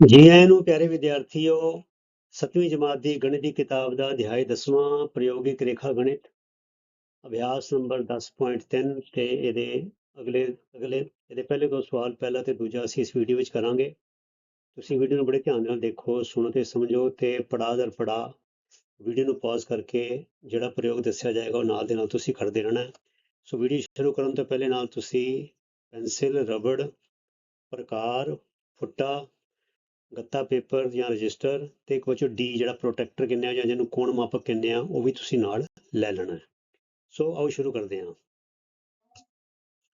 ਜੀ ਆਇਆਂ ਨੂੰ ਪਿਆਰੇ ਵਿਦਿਆਰਥੀਓ, ਸੱਤਵੀਂ ਜਮਾਤ ਦੀ ਗਣਿਤ ਦੀ ਕਿਤਾਬ ਦਾ ਅਧਿਆਇ 10ਵਾਂ ਪ੍ਰਯੋਗਿਕ ਰੇਖਾ ਗਣਿਤ, ਅਭਿਆਸ ਨੰਬਰ 10.3 ਤੇ ਇਹਦੇ ਅਗਲੇ ਅਗਲੇ, ਇਹਦੇ ਪਹਿਲੇ ਦੋ ਸਵਾਲ, ਪਹਿਲਾ ਤੇ ਦੂਜਾ ਅਸੀਂ ਇਸ ਵੀਡੀਓ ਵਿੱਚ ਕਰਾਂਗੇ। ਤੁਸੀਂ ਵੀਡੀਓ ਨੂੰ ਬੜੇ ਧਿਆਨ ਨਾਲ ਦੇਖੋ, ਸੁਣੋ ਤੇ ਸਮਝੋ ਤੇ ਪੜਾਅ ਦਰ ਪੜਾਅ ਵੀਡੀਓ ਨੂੰ ਪਾਜ਼ ਕਰਕੇ ਜਿਹੜਾ ਪ੍ਰਯੋਗ ਦੱਸਿਆ ਜਾਏਗਾ ਉਹ ਨਾਲ ਦੇ ਨਾਲ ਤੁਸੀਂ ਕਰਦੇ ਰਹਿਣਾ। ਸੋ ਵੀਡੀਓ ਸ਼ੁਰੂ ਕਰਨ ਤੋਂ ਪਹਿਲੇ ਨਾਲ ਤੁਸੀਂ ਪੈਨਸਿਲ ਰਬੜ, ਪ੍ਰਕਾਰ, ਫੁੱਟਾ ਗੱਤਾ ਪੇਪਰ ਜਾਂ ਰਜਿਸਟਰ ਤੇ ਇੱਕ ਡੀ ਜਿਹੜਾ ਪ੍ਰੋਟੈਕਟਰ ਕਹਿੰਦੇ ਆ ਜਾਂ ਜਿਹਨੂੰ ਕੋਣ ਮਾਪਕ ਕਹਿੰਦੇ ਆ, ਉਹ ਵੀ ਤੁਸੀਂ ਨਾਲ ਲੈ ਲੈਣਾ ਹੈ। ਸੋ ਆਓ ਸ਼ੁਰੂ ਕਰਦੇ ਹਾਂ।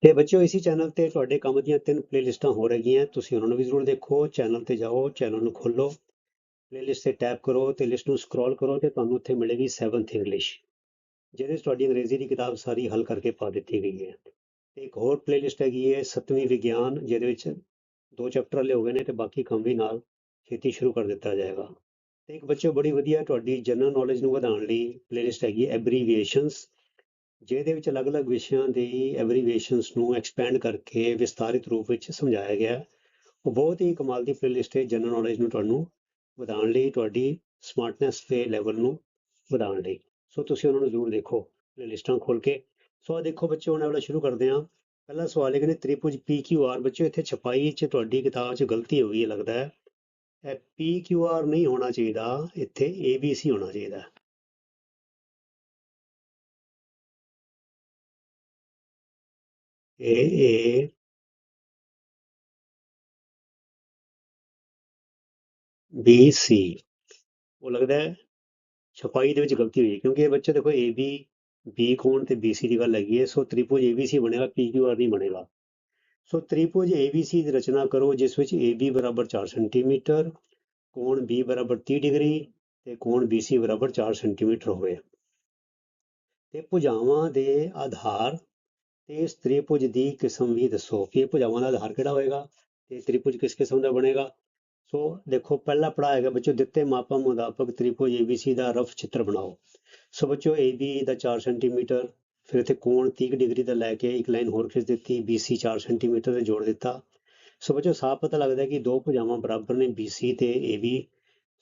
ਤੇ ਬੱਚਿਓ, ਇਸੇ ਚੈਨਲ ਤੇ ਤੁਹਾਡੇ ਕੰਮ ਦੀਆਂ ਤਿੰਨ ਪਲੇਲਿਸਟਾਂ ਹੋ ਰਹੀਆਂ ਤੁਸੀਂ ਉਹਨਾਂ ਨੂੰ ਵੀ ਜ਼ਰੂਰ ਦੇਖੋ। ਚੈਨਲ ਤੇ ਜਾਓ ਚੈਨਲ ਨੂੰ ਖੋਲੋ ਪਲੇਲਿਸਟ ਤੇ ਟੈਪ ਕਰੋ ਤੇ ਲਿਸਟ ਨੂੰ ਸਕਰੋਲ ਕਰੋ ਤੇ ਤੁਹਾਨੂੰ ਉੱਥੇ ਮਿਲੇਗੀ 7th ਇੰਗਲਿਸ਼ ਜਿਹਦੇ ਵਿੱਚ ਤੁਹਾਡੀ ਅੰਗਰੇਜ਼ੀ ਦੀ ਕਿਤਾਬ ਸਾਰੀ ਹੱਲ ਕਰਕੇ ਪਾ ਦਿੱਤੀ ਗਈ ਹੈ। ਤੇ ਇੱਕ ਹੋਰ ਪਲੇਲਿਸਟ ਹੈਗੀ ਹੈ, ਸੱਤਵੀਂ ਵਿਗਿਆਨ, ਜਿਹਦੇ ਵਿੱਚ ਦੋ ਚੈਪਟਰ ਹਲੇ ਹੋ ਗਏ ਨੇ ਤੇ ਬਾਕੀ ਕੰਮ ਵੀ ਨਾਲ ਛੇਤੀ ਸ਼ੁਰੂ ਕਰ ਦਿੱਤਾ ਜਾਏਗਾ। ਤੇ ਇੱਕ ਬੱਚੇ ਬੜੀ ਵਧੀਆ ਤੁਹਾਡੀ ਜਨਰਲ ਨੌਲੇਜ ਨੂੰ ਵਧਾਉਣ ਲਈ ਪਲੇਲਿਸਟ ਹੈਗੀ ਐਬਰੀਵੀਏਸ਼ਨਸ ਜਿਹਦੇ ਵਿੱਚ ਅਲੱਗ-ਅਲੱਗ ਵਿਸ਼ਿਆਂ ਦੀ ਐਬਰੀਵੀਏਸ਼ਨਸ ਨੂੰ ਐਕਸਪੈਂਡ ਕਰਕੇ ਵਿਸਤਾਰਿਤ ਰੂਪ ਵਿੱਚ ਸਮਝਾਇਆ ਗਿਆ ਉਹ ਬਹੁਤ ਹੀ ਕਮਾਲ ਦੀ ਪਲੇਲਿਸਟ ਹੈ ਜਨਰਲ ਨੌਲੇਜ ਨੂੰ ਤੁਹਾਨੂੰ ਵਧਾਉਣ ਲਈ, ਤੁਹਾਡੀ ਸਮਾਰਟਨੈਸ ਦੇ ਲੈਵਲ ਨੂੰ ਵਧਾਉਣ ਲਈ। ਸੋ ਤੁਸੀਂ ਉਹਨਾਂ ਨੂੰ ਜ਼ਰੂਰ ਦੇਖੋ ਪਲੇਲਿਸਟਾਂ ਖੋਲ ਕੇ। ਸੋ ਆਹ ਦੇਖੋ ਬੱਚੇ, ਹੁਣ ਇਹ ਵਾਲਾ ਸ਼ੁਰੂ ਕਰਦੇ ਹਾਂ। ਪਹਿਲਾ ਸਵਾਲ ਹੈ ਕਿ ਤ੍ਰਿਭੁਜ PQR ਬੱਚੇ ਇੱਥੇ ਛਪਾਈ 'ਚ ਤੁਹਾਡੀ ਕਿਤਾਬ 'ਚ ਗਲਤੀ ਹੋ ਗਈ ਹੈ ਲੱਗਦਾ ਹੈ ਇਹ PQR ਨਹੀਂ ਹੋਣਾ ਚਾਹੀਦਾ, ਇੱਥੇ ABC ਹੋਣਾ ਚਾਹੀਦਾ ਹੈ। ਇਹ ਬੀ, ਸੀ ਉਹ ਲੱਗਦਾ ਹੈ, ਛਪਾਈ ਦੇ ਵਿੱਚ ਗਲਤੀ ਹੋਈ ਕਿਉਂਕਿ ਇਹ ਬੱਚੇ ਦੇਖੋ ਏ ਬੀ ਬੀ ਕੋਣ ਤੇ ਬੀ ਸੀ ਦੀ ਗੱਲ ਹੈਗੀ ਹੈ, ਸੋ ਤ੍ਰਿਭੁਜ ਏਬੀਸੀ ਬਣੇਗਾ ਪੀ ਕਿਊ ਆਰ ਨਹੀਂ ਬਣੇਗਾ। ਸੋ ਤ੍ਰਿਭੁਜ ਏਬੀਸੀ ਦੀ ਰਚਨਾ ਕਰੋ, ਜਿਸ ਵਿੱਚ ਏ ਬੀ ਬਰਾਬਰ 4 ਸੈਂਟੀਮੀਟਰ, ਕੋਣ ਬੀ ਬਰਾਬਰ 30 ਡਿਗਰੀ ਤੇ ਕੋਣ BC ਬਰਾਬਰ 4 ਸੈਂਟੀਮੀਟਰ ਹੋਵੇ। ਤੇ ਭੁਜਾਵਾਂ ਦੇ ਆਧਾਰ ਤੇ ਇਸ ਤ੍ਰਿਭੁਜ ਦੀ ਕਿਸਮ ਵੀ ਦੱਸੋ ਕਿ ਇਹ ਭੁਜਾਵਾਂ ਦਾ ਆਧਾਰ ਕਿਹੜਾ ਹੋਏਗਾ ਤੇ ਤ੍ਰਿਭੁਜ ਕਿਸ ਕਿਸਮ ਦਾ ਬਣੇਗਾ। ਸੋ ਦੇਖੋ, ਪਹਿਲਾ ਪੜਾ ਗਿਆ ਬੱਚੋ, ਦਿੱਤੇ ਮਾਪਾ ਮੁਤਾਬਕ ਤ੍ਰਿਭੁਜ ABC ਦਾ ਰਫ ਚਿੱਤਰ ਬਣਾਓ। ਸੋ ਬੱਚੋ AB ਦਾ 4 ਸੈਂਟੀਮੀਟਰ ਫਿਰ ਇੱਥੇ ਕੋਣ 30 ਡਿਗਰੀ ਦਾ ਲੈ ਕੇ ਇੱਕ ਲਾਈਨ ਹੋਰ ਖਿੱਚ ਦਿੱਤੀ BC 4 ਸੈਂਟੀਮੀਟਰ ਤੇ ਜੋੜ ਦਿੱਤਾ। ਸੋ ਬੱਚੋ ਸਾਫ਼ ਪਤਾ ਲੱਗਦਾ ਕਿ ਦੋ ਭੁਜਾਵਾਂ ਬਰਾਬਰ ਨੇ BC ਤੇ AB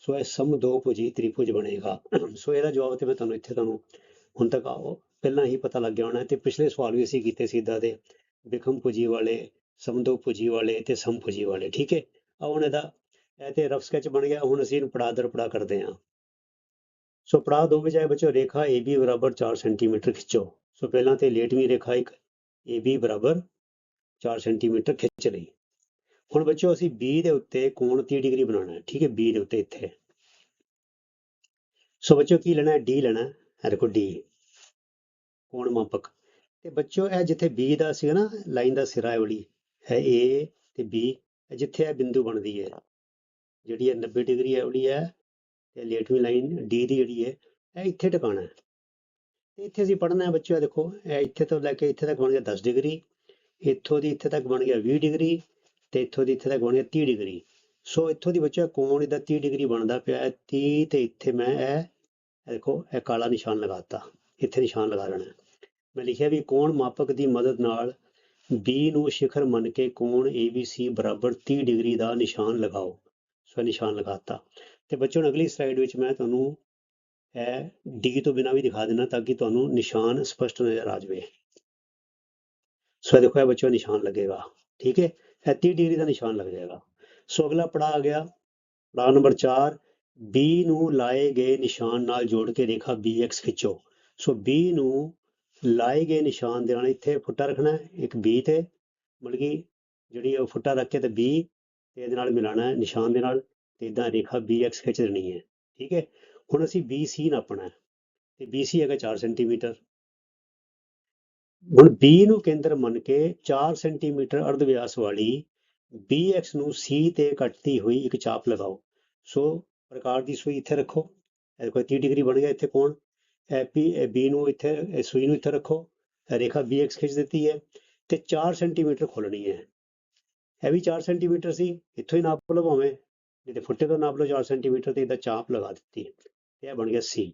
ਸੋ ਇਹ ਸਮ ਦੋ ਭੁਜੀ ਤ੍ਰਿਭੁਜ ਬਣੇਗਾ। ਸੋ ਇਹਦਾ ਜਵਾਬ ਤੇ ਮੈਂ ਤੁਹਾਨੂੰ ਇੱਥੇ ਤੁਹਾਨੂੰ ਹੁਣ ਤੱਕ ਆਓ। ਪਹਿਲਾਂ ਹੀ ਪਤਾ ਲੱਗ ਗਿਆ ਹੋਣਾ ਤੇ ਪਿਛਲੇ ਸਵਾਲ ਵੀ ਅਸੀਂ ਕੀਤੇ ਸੀ ਇਦਾਂ ਦੇ, ਵਿਖਮ ਭੁਜੀ ਵਾਲੇ ਸਮਦੋ ਭੁਜੀ ਵਾਲੇ ਤੇ ਸਮ ਭੁਜੀ ਵਾਲੇ, ਠੀਕ ਹੈ? ਆ ਹੁਣ ਇਹਦਾ, ਇਹ ਤੇ ਰਫ ਸਕੈਚ ਬਣ ਗਿਆ, ਹੁਣ ਅਸੀਂ ਇਹਨੂੰ ਪੜਾ ਦਰ ਪੜਾ ਕਰਦੇ ਹਾਂ। ਸੋ ਪੜਾ ਦੋ ਵਜਾਏ ਬੱਚੋ ਰੇਖਾ AB ਬਰਾਬਰ 4 ਸੈਂਟੀਮੀਟਰ ਖਿੱਚੋ। ਸੋ ਪਹਿਲਾਂ ਤੇ ਲੇਟਵੀਂ ਰੇਖਾ ਇੱਕ AB ਬਰਾਬਰ 4 ਸੈਂਟੀਮੀਟਰ ਖਿੱਚ ਲਈ। ਹੁਣ ਬੱਚੋ ਅਸੀਂ B ਦੇ ਉੱਤੇ ਕੋਣ 30 ਡਿਗਰੀ ਬਣਾਉਣਾ ਹੈ, ਠੀਕ ਹੈ? B ਦੇ ਉੱਤੇ ਇੱਥੇ। ਸੋ ਬੱਚੋ ਕੀ ਲੈਣਾ ਹੈ? D ਲੈਣਾ ਹੈ। ਇਹ ਦੇਖੋ D, ਕੋਣ ਮਾਪਕ। ਤੇ ਬੱਚੋ ਇਹ ਜਿੱਥੇ B ਦਾ ਸੀਗਾ ਨਾ, ਲਾਈਨ ਦਾ ਸਿਰਾ ਹੈ ਵਾਲੀ ਹੈ A ਤੇ B ਜਿੱਥੇ ਇਹ ਬਿੰਦੂ ਬਣਦੀ ਹੈ, ਜਿਹੜੀ ਹੈ 90 ਡਿਗਰੀ ਹੈ ਵਾਲੀ ਹੈ ਤੇ ਲੇਟਵੀਂ ਲਾਈਨ ਡੀ ਦੀ ਜਿਹੜੀ ਹੈ, ਇਹ ਇੱਥੇ ਟਿਕਾਣਾ ਹੈ। ਤੇ ਇੱਥੇ ਅਸੀਂ ਪੜ੍ਹਨਾ ਹੈ ਬੱਚਿਓ, ਦੇਖੋ, ਇਹ ਇੱਥੇ ਤੋਂ ਲੈ ਕੇ ਇੱਥੇ ਤੱਕ ਬਣ ਗਿਆ 10 ਡਿਗਰੀ, ਇੱਥੋਂ ਦੀ ਇੱਥੇ ਤੱਕ ਬਣ ਗਿਆ 20 ਡਿਗਰੀ ਤੇ ਇੱਥੋਂ ਦੀ ਇੱਥੇ ਤੱਕ ਬਣ ਗਿਆ 30 ਡਿਗਰੀ। ਸੋ ਇੱਥੋਂ ਦੀ ਬੱਚਾ ਕੋਣ ਇਹਦਾ 30 ਡਿਗਰੀ ਬਣਦਾ ਪਿਆ ਹੈ 30 ਤੇ ਇੱਥੇ ਮੈਂ ਇਹ ਦੇਖੋ, ਇਹ ਕਾਲਾ ਨਿਸ਼ਾਨ ਲਗਾਤਾ ਇੱਥੇ ਨਿਸ਼ਾਨ ਲਗਾ ਲੈਣਾ ਮੈਂ ਲਿਖਿਆ ਵੀ ਕੋਣ ਮਾਪਕ ਦੀ ਮਦਦ ਨਾਲ B ਨੂੰ ਸਿਖਰ ਮੰਨ ਕੇ ਕੋਣ ABC ਬਰਾਬਰ 30 ਡਿਗਰੀ ਦਾ ਨਿਸ਼ਾਨ ਲਗਾਓ। ਸੋ ਇਹ ਨਿਸ਼ਾਨ ਲਗਾਤਾ ਤੇ ਬੱਚਿਓ, ਹੁਣ ਅਗਲੀ ਸਲਾਈਡ ਵਿੱਚ ਮੈਂ ਤੁਹਾਨੂੰ ਇਹ ਡੀ ਤੋਂ ਬਿਨਾਂ ਵੀ ਦਿਖਾ ਦੇਣਾ ਤਾਂ ਕਿ ਤੁਹਾਨੂੰ ਨਿਸ਼ਾਨ ਸਪਸ਼ਟ ਨਜ਼ਰ ਆ ਜਾਵੇ। ਸੋ ਇਹ ਦੇਖੋ, ਇਹ ਬੱਚਿਓ ਨਿਸ਼ਾਨ ਲੱਗੇਗਾ, ਠੀਕ ਹੈ? ਇਹ 30 ਡਿਗਰੀ ਦਾ ਨਿਸ਼ਾਨ ਲੱਗ ਜਾਏਗਾ। ਸੋ ਅਗਲਾ ਪੜਾਅ ਆ ਗਿਆ, ਪੜਾਅ ਨੰਬਰ 4 B ਨੂੰ ਲਾਏ ਗਏ ਨਿਸ਼ਾਨ ਨਾਲ ਜੋੜ ਕੇ ਰੇਖਾ BX ਖਿੱਚੋ। ਸੋ B ਨੂੰ ਲਾਏ ਗਏ ਨਿਸ਼ਾਨ ਦੇ ਨਾਲ ਇੱਥੇ ਫੁੱਟਾ ਰੱਖਣਾ ਇੱਕ B ਤੇ, ਮਤਲਬ ਕਿ ਜਿਹੜੀ ਉਹ ਫੁੱਟਾ ਰੱਖ ਕੇ ਤੇ B ਤੇ ਇਹਦੇ ਨਾਲ ਮਿਲਾਣਾ ਹੈ ਨਿਸ਼ਾਨ ਦੇ ਨਾਲ। ਤੇ ਇਦਾਂ ਰੇਖਾ BX ਖਿੱਚ ਦੇਣੀ ਹੈ, ਠੀਕ ਹੈ? ਹੁਣ ਅਸੀਂ BC ਨਾਪਣਾ ਹੈ, ਤੇ BC ਹੈਗਾ 4 ਸੈਂਟੀਮੀਟਰ ਹੁਣ B ਨੂੰ ਕੇਂਦਰ ਮੰਨ ਕੇ 4 ਸੈਂਟੀਮੀਟਰ ਅਰਧ ਵਿਆਸ ਵਾਲੀ BX ਨੂੰ C ਤੇ ਕੱਟਦੀ ਹੋਈ ਇੱਕ ਚਾਪ ਲਗਾਓ। ਸੋ ਪ੍ਰਕਾਰ ਦੀ ਸੂਈ ਇੱਥੇ ਰੱਖੋ। ਇਹ ਕੋਈ 30 ਡਿਗਰੀ ਬਣ ਗਿਆ ਇੱਥੇ ਕੋਣ? ਇਹ P B ਨੂੰ ਇੱਥੇ ਸੂਈ ਨੂੰ ਇੱਥੇ ਰੱਖੋ। ਇਹ ਰੇਖਾ BX ਖਿੱਚ ਦਿੱਤੀ ਹੈ ਤੇ 4 ਸੈਂਟੀਮੀਟਰ ਖੋਲਣੀ ਹੈ। ਇਹ ਵੀ 4 ਸੈਂਟੀਮੀਟਰ ਸੀ, ਇੱਥੋਂ ਹੀ ਨਾਪ ਲਵਾਵੇਂ। ਭਾਵੇਂ ਫੁੱਟੇ ਤੋਂ ਨਾਪ ਲਓ 4 ਸੈਂਟੀਮੀਟਰ ਤੇ ਇਹਦਾ ਚਾਪ ਲਗਾ ਦਿੱਤੀ ਤੇ ਇਹ ਬਣ ਗਿਆ ਸੀ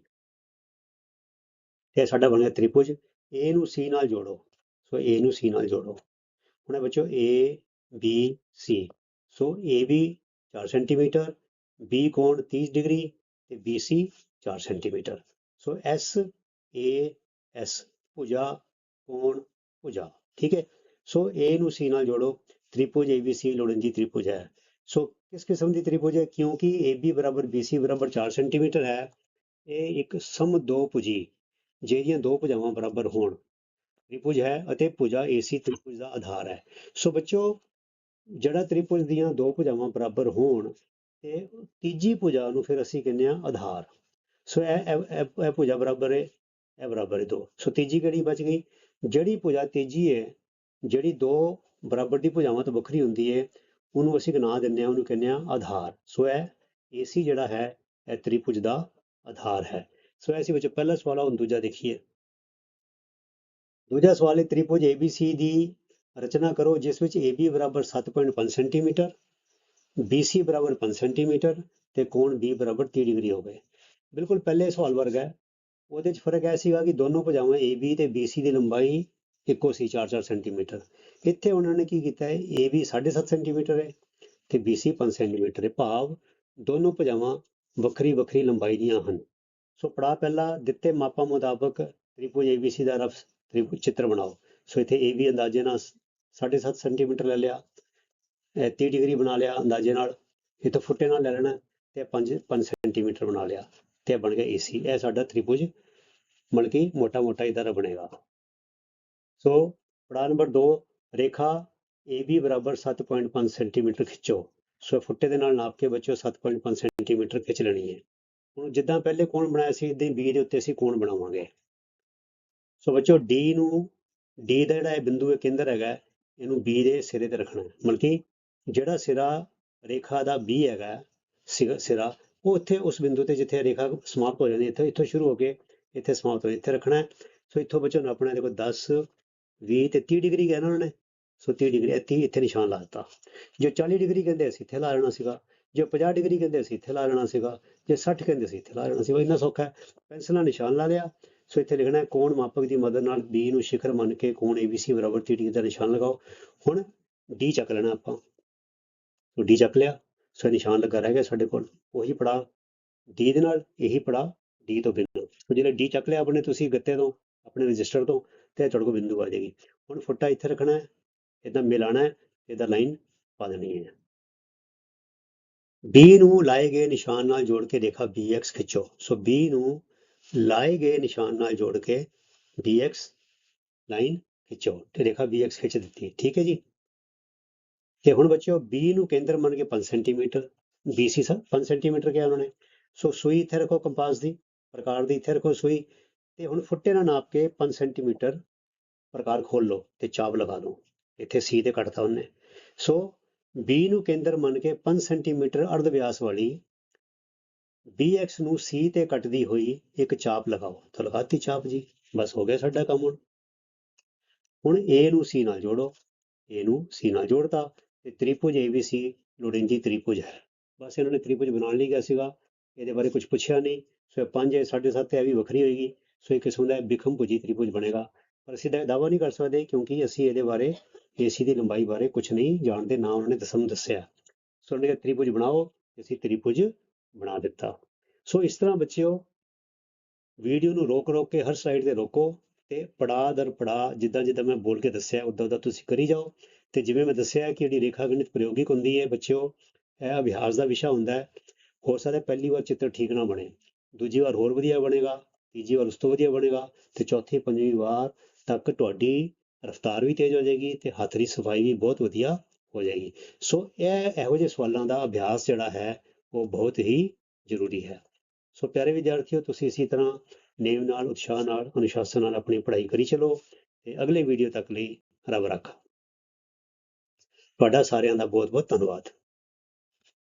ਤੇ ਇਹ ਸਾਡਾ ਬਣ ਗਿਆ ਤ੍ਰਿਭੁਜ। A ਨੂੰ C ਨਾਲ ਜੋੜੋ। ਸੋ A ਨੂੰ C ਨਾਲ ਜੋੜੋ। ਹੁਣ ਇਹ ਬੱਚੋ A, B, C so AB 4 centimetre B ਕੋਣ 30 ਡਿਗਰੀ ਤੇ BC 4 centimetre so S, A, S, ਭੁਜਾ, ਕੋਣ, ਭੁਜਾ। ਠੀਕ ਹੈ? ਸੋ A ਨੂੰ C ਨਾਲ ਜੋੜੋ। ਤ੍ਰਿਭੁਜ ABC ਲੋੜੀਂਦੀ ਤ੍ਰਿਭੁਜ ਹੈ। ਸੋ ਕਿਸ ਕਿਸਮ ਦੀ ਤ੍ਰਿਭੁਜ ਹੈ ਕਿਉਂਕਿ AB ਬਰਾਬਰ BC ਬਰਾਬਰ ਚਾਰ ਸੈਂਟੀਮੀਟਰ ਹੈ। ਇਹ ਇੱਕ ਸਮ ਦੋ ਭੁਜੀ, ਜਿਹੜੀਆਂ ਦੋ ਭੁਜਾਵਾਂ ਬਰਾਬਰ ਹੋਣ। ਤ੍ਰਿਭੁਜ ਹੈ ਅਤੇ ਭੁਜਾ AC ਤ੍ਰਿਭੁਜ ਦਾ ਆਧਾਰ ਹੈ। ਸੋ ਬੱਚੋ, ਜਿਹੜਾ ਤ੍ਰਿਭੁਜ ਦੀਆਂ ਦੋ ਭੁਜਾਵਾਂ ਬਰਾਬਰ ਹੋਣ ਤੇ ਤੀਜੀ ਭੁਜਾ ਨੂੰ ਫਿਰ ਅਸੀਂ ਕਹਿੰਦੇ ਆ ਆਧਾਰ। ਸੋ ਇਹ, ਇਹ- ਭੁਜਾ ਬਰਾਬਰ ਹੈ, ਇਹ ਬਰਾਬਰ ਹੈ ਦੋ। ਸੋ ਤੀਜੀ ਕਿਹੜੀ ਬਚ ਗਈ? ਜਿਹੜੀ ਭੁਜਾ ਤੀਜੀ ਹੈ, ਜਿਹੜੀ ਦੋ ਬਰਾਬਰ ਦੀ ਭੁਜਾਵਾਂ ਤੋਂ ਵੱਖਰੀ ਹੁੰਦੀ ਹੈ ਉਹਨੂੰ ਅਸੀਂ ਇੱਕ ਨਾਂ ਦਿੰਦੇ ਆ ਉਹਨੂੰ ਕਹਿੰਦੇ ਆ ਆਧਾਰ। ਸੋ ਇਹ AC ਜਿਹੜਾ ਹੈ, ਇਹ ਤ੍ਰਿਭੁਜ ਦਾ ਆਧਾਰ ਹੈ। ਸੋ ਐਸੀ ਵਿੱਚ ਪਹਿਲਾ ਸਵਾਲ ਆ, ਹੁਣ ਦੂਜਾ ਦੇਖੀਏ। ਦੂਜਾ ਸਵਾਲ ਹੈ, ਤ੍ਰਿਭੁਜ ABC ਦੀ ਰਚਨਾ ਕਰੋ, ਜਿਸ ਵਿੱਚ AB ਬਰਾਬਰ 7.5 ਸੈਂਟੀਮੀਟਰ BC ਬਰਾਬਰ 5 ਸੈਂਟੀਮੀਟਰ ਤੇ ਕੋਣ B ਬਰਾਬਰ 30 ਡਿਗਰੀ ਹੋਵੇ ਬਿਲਕੁਲ ਪਹਿਲੇ ਸਵਾਲ ਵਰਗਾ ਹੈ। ਉਹਦੇ 'ਚ ਫ਼ਰਕ ਇਹ ਸੀਗਾ ਕਿ ਦੋਨੋਂ ਭੁਜਾਵਾਂ AB ਤੇ BC ਦੀ ਲੰਬਾਈ ਇੱਕੋ ਸੀ 4-4 ਸੈਂਟੀਮੀਟਰ। ਇੱਥੇ ਉਹਨਾਂ ਨੇ ਕੀ ਕੀਤਾ ਹੈ? AB 7.5 ਸੈਂਟੀਮੀਟਰ ਹੈ ਤੇ BC 5 ਸੈਂਟੀਮੀਟਰ ਹੈ। ਭਾਵ ਦੋਨੋਂ ਭੁਜਾਵਾਂ ਵੱਖਰੀ ਵੱਖਰੀ ਲੰਬਾਈ ਦੀਆਂ ਹਨ। ਸੋ ਪੜਾ ਪਹਿਲਾ, ਦਿੱਤੇ ਮਾਪਾਂ ਮੁਤਾਬਕ ਤ੍ਰਿਭੁਜ ABC ਦਾ ਰਫ ਤ੍ਰਿਭੁਜ ਚਿੱਤਰ ਬਣਾਓ। ਸੋ ਇੱਥੇ AB ਅੰਦਾਜ਼ੇ ਨਾਲ 7.5 ਸੈਂਟੀਮੀਟਰ ਲੈ ਲਿਆ, ਇਹ 30 ਡਿਗਰੀ ਬਣਾ ਲਿਆ ਅੰਦਾਜ਼ੇ ਨਾਲ ਇਹ ਤਾਂ ਫੁੱਟੇ ਨਾਲ ਲੈ ਲੈਣਾ ਤੇ 5 5 ਸੈਂਟੀਮੀਟਰ ਬਣਾ ਲਿਆ ਤੇ ਬਣ ਗਿਆ AC ਇਹ ਸਾਡਾ ਤ੍ਰਿਭੁਜ ਮਤਲਬ ਕਿ ਮੋਟਾ ਮੋਟਾ ਇਧਰ ਬਣੇਗਾ ਸੋ ਪੜਾ ਨੰਬਰ 2 ਰੇਖਾ AB ਬਰਾਬਰ 7.5 ਸੈਂਟੀਮੀਟਰ ਖਿੱਚੋ। ਸੋ ਫੁੱਟੇ ਦੇ ਨਾਲ ਨਾਪ ਕੇ ਬੱਚੋ 7.5 ਸੈਂਟੀਮੀਟਰ ਖਿੱਚ ਲੈਣੀ ਹੈ। ਹੁਣ ਜਿੱਦਾਂ ਪਹਿਲੇ ਕੋਣ ਬਣਾਇਆ ਸੀ ਇਦਾਂ ਹੀ B ਦੇ ਉੱਤੇ ਅਸੀਂ ਕੋਣ ਬਣਾਵਾਂਗੇ। ਸੋ ਬੱਚੋ D ਨੂੰ, D ਦਾ ਜਿਹੜਾ ਇਹ ਬਿੰਦੂ ਹੈ ਕੇਂਦਰ ਹੈਗਾ, ਇਹਨੂੰ B ਦੇ ਸਿਰੇ ਤੇ ਰੱਖਣਾ ਮਤਲਬ ਕਿ ਜਿਹੜਾ ਸਿਰਾ ਰੇਖਾ ਦਾ B ਹੈਗਾ ਸਿ- ਸਿਰਾ, ਉਹ ਇੱਥੇ ਉਸ ਬਿੰਦੂ ਤੇ ਜਿੱਥੇ ਰੇਖਾ ਸਮਾਪਤ ਹੋ ਜਾਂਦੀ ਹੈ, ਇੱਥੇ, ਇੱਥੋਂ ਸ਼ੁਰੂ ਹੋ ਕੇ ਇੱਥੇ ਸਮਾਪਤ ਹੋ ਇੱਥੇ ਰੱਖਣਾ ਸੋ ਇੱਥੋਂ ਬੱਚੋ ਨਾਪਣਾ ਦੇਖੋ 10 20 ਤੇ 30 ਡਿਗਰੀ ਕਹਿਣਾ ਉਹਨਾਂ ਨੇ ਸੋ 30 ਡਿਗਰੀ 30 ਇੱਥੇ ਨਿਸ਼ਾਨ ਲਾ ਦਿੱਤਾ। ਜੋ 40 ਡਿਗਰੀ ਕਹਿੰਦੇ ਅਸੀਂ ਇੱਥੇ ਲਾ ਲੈਣਾ ਸੀਗਾ, ਜੋ 50 ਡਿਗਰੀ ਕਹਿੰਦੇ ਅਸੀਂ ਇੱਥੇ ਲਾ ਲੈਣਾ ਸੀਗਾ, ਜੇ 60 ਕਹਿੰਦੇ ਸੀ ਇੱਥੇ ਲਾ ਲੈਣਾ ਸੀ ਇੰਨਾ ਸੌਖਾ ਹੈ। ਪੈਨਸਲ ਨਾਲ ਨਿਸ਼ਾਨ ਲਾ ਲਿਆ। ਸੋ ਇੱਥੇ ਲਿਖਣਾ ਹੈ, ਕੋਣ ਮਾਪਕ ਦੀ ਮਦਦ ਨਾਲ B ਨੂੰ ਸ਼ਿਖਰ ਮੰਨ ਕੇ ਕੋਣ ABC ਬਰਾਬਰ 30 ਡਿਗਰੀ ਦਾ ਨਿਸ਼ਾਨ ਲਗਾਓ। ਹੁਣ D ਚੱਕ ਲੈਣਾ ਆਪਾਂ। ਸੋ D ਚੱਕ ਲਿਆ। ਸੋ ਇਹ ਨਿਸ਼ਾਨ ਲੱਗਾ ਰਹਿ ਗਿਆ ਸਾਡੇ ਕੋਲ। ਉਹੀ ਪੜਾ D ਦੇ ਨਾਲ ਇਹੀ ਪੜਾ D ਤੋਂ ਬਿਨਾਂ। ਸੋ ਜਿਹੜਾ D ਚੱਕ ਲਿਆ ਆਪਣੇ ਤੁਸੀਂ ਗੱਤੇ ਤੋਂ, ਆਪਣੇ ਰਜਿਸਟਰ ਤੋਂ, ਤੇ ਇਹ ਤੁਹਾਡੇ ਕੋਲ ਬਿੰਦੂ ਆ ਜਾਏਗੀ। ਹੁਣ ਫੁੱਟਾ ਇੱਥੇ ਰੱਖਣਾ ਹੈ। ਇਦਾਂ ਮਿਲਾਣਾ ਹੈ ਇਹਦਾ ਲਾਈਨ ਪਾ ਦੇਣੀ ਹੈ। B ਨੂੰ ਲਾਏ ਗਏ ਨਿਸ਼ਾਨ ਨਾਲ ਜੋੜ ਕੇ ਰੇਖਾ BX ਖਿੱਚੋ। ਸੋ B ਨੂੰ ਲਾਏ ਗਏ ਨਿਸ਼ਾਨ ਨਾਲ ਜੋੜ ਕੇ BX ਲਾਈਨ ਖਿੱਚੋ ਤੇ ਰੇਖਾ BX ਖਿੱਚ ਦਿੱਤੀ ਠੀਕ ਹੈ ਜੀ? ਤੇ ਹੁਣ ਬੱਚਿਓ B ਨੂੰ ਕੇਂਦਰ ਮੰਨ ਕੇ 5 ਸੈਂਟੀਮੀਟਰ BC ਸਰ 5 ਸੈਂਟੀਮੀਟਰ ਕਿਹਾ ਉਹਨਾਂ ਨੇ। ਸੋ ਸੂਈ ਇੱਥੇ ਰੱਖੋ ਕੰਪਾਸ ਦੀ, ਪ੍ਰਕਾਰ ਦੀ ਇੱਥੇ ਰੱਖੋ ਸੂਈ। ਤੇ ਹੁਣ ਫੁੱਟੇ ਨਾਲ ਨਾਪ ਕੇ 5 ਸੈਂਟੀਮੀਟਰ ਪ੍ਰਕਾਰ ਖੋਲ ਲਓ ਤੇ ਚਾਪ ਲਗਾ ਦਿਓ। ਇੱਥੇ ਸੀ ਤੇ ਕੱਟਤਾ ਉਹਨੇ। ਸੋ B ਨੂੰ ਕੇਂਦਰ ਮੰਨ ਕੇ 5 ਸੈਂਟੀਮੀਟਰ ਅਰਧ ਵਿਆਸ ਵਾਲੀ BX ਨੂੰ C ਤੇ ਕੱਟਦੀ ਹੋਈ ਇੱਕ ਚਾਪ ਲਗਾਓ। ਤਾਂ ਲਗਾਤੀ ਚਾਪ ਜੀ, ਬਸ ਹੋ ਗਿਆ ਸਾਡਾ ਕੰਮ ਹੁਣ। ਹੁਣ A ਨੂੰ C ਨਾਲ ਜੋੜੋ। A ਨੂੰ C ਨਾਲ ਜੋੜਤਾ ਤੇ ਤ੍ਰਿਭੁਜ ABC ਲੋੜਿੰਦੀ ਤ੍ਰਿਭੁਜ ਹੈ। ਬਸ ਇਹਨਾਂ ਨੇ ਤ੍ਰਿਭੁਜ ਬਣਾਉਣ ਲਈ ਗਿਆ ਸੀਗਾ। ਇਹਦੇ ਬਾਰੇ ਕੁਝ ਪੁੱਛਿਆ ਨਹੀਂ। ਸੋ 5 7.5 ਇਹ ਵੀ ਵੱਖਰੀ ਹੋਏਗੀ। ਸੋ ਇਹ ਕਿਸਮ ਦਾ ਬਿਖਮ ਭੁਜੀ ਤ੍ਰਿਭੁਜ ਬਣੇਗਾ। ਪਰ ਅਸੀਂ ਦਾ ਦਾਵਾ ਨਹੀਂ ਕਰ ਸਕਦੇ ਕਿਉਂਕਿ ਅਸੀਂ ਇਹਦੇ ਬਾਰੇ AC ਦੀ ਲੰਬਾਈ ਬਾਰੇ ਕੁਝ ਨਹੀਂ ਜਾਣਦੇ, ਨਾ ਉਹਨਾਂ ਨੇ ਦਸਮ ਦੱਸਿਆ। ਸੋ ਉਹਨੇ ਕਿਹਾ, ਤ੍ਰਿਭੁਜ ਬਣਾਓ। ਤੇ ਅਸੀਂ ਤ੍ਰਿਭੁਜ ਬਣਾ ਦਿੱਤਾ। ਸੋ ਇਸ ਤਰ੍ਹਾਂ ਬੱਚਿਓ, ਵੀਡੀਓ ਨੂੰ ਰੋਕ ਰੋਕ ਕੇ ਹਰ ਸਾਈਡ ਤੇ ਰੋਕੋ ਤੇ ਪੜਾ ਦਰ ਪੜਾ ਜਿੱਦਾਂ ਜਿੱਦਾਂ ਮੈਂ ਬੋਲ ਕੇ ਦੱਸਿਆ, ਉਦਾਂ ਉਦਾਂ ਤੁਸੀਂ ਕਰੀ ਜਾਓ। ਤੇ ਜਿਵੇਂ ਮੈਂ ਦੱਸਿਆ ਕਿ ਜਿਹੜੀ ਰੇਖਾ ਗਣਿਤ ਪ੍ਰਯੋਗਿਕ ਹੁੰਦੀ ਹੈ ਬੱਚਿਓ, ਇਹ ਅਭਿਆਸ ਦਾ ਵਿਸ਼ਾ ਹੁੰਦਾ ਹੈ। ਹੋ ਸਕਦਾ ਪਹਿਲੀ ਵਾਰ ਚਿੱਤਰ ਠੀਕ ਨਾ ਬਣੇ, ਦੂਜੀ ਵਾਰ ਹੋਰ ਵਧੀਆ ਬਣੇਗਾ, ਤੀਜੀ ਵਾਰ ਉਸ ਤੋਂ ਵਧੀਆ ਬਣੇਗਾ ਤੇ ਚੌਥੀ, ਪੰਜਵੀਂ ਵਾਰ ਤੱਕ ਤੁਹਾਡੀ ਰਫ਼ਤਾਰ ਵੀ ਤੇਜ਼ ਹੋ ਜਾਏਗੀ ਤੇ ਹੱਥ ਦੀ ਸਫ਼ਾਈ ਵੀ ਬਹੁਤ ਵਧੀਆ ਹੋ ਜਾਏਗੀ। ਸੋ ਇਹ ਇਹੋ ਜਿਹੇ ਸਵਾਲਾਂ ਦਾ ਅਭਿਆਸ ਜਿਹੜਾ ਹੈ, ਉਹ ਬਹੁਤ ਹੀ ਜ਼ਰੂਰੀ ਹੈ। ਸੋ ਪਿਆਰੇ ਵਿਦਿਆਰਥੀਓ, ਤੁਸੀਂ ਇਸੇ ਤਰ੍ਹਾਂ ਨੇਮ ਨਾਲ, ਉਤਸ਼ਾਹ ਨਾਲ, ਅਨੁਸ਼ਾਸਨ ਨਾਲ ਆਪਣੀ ਪੜ੍ਹਾਈ ਕਰੀ ਚਲੋ ਤੇ ਅਗਲੇ ਵੀਡੀਓ ਤੱਕ ਲਈ ਰੱਬ ਰੱਖਾ। ਤੁਹਾਡਾ ਸਾਰਿਆਂ ਦਾ ਬਹੁਤ ਬਹੁਤ ਧੰਨਵਾਦ।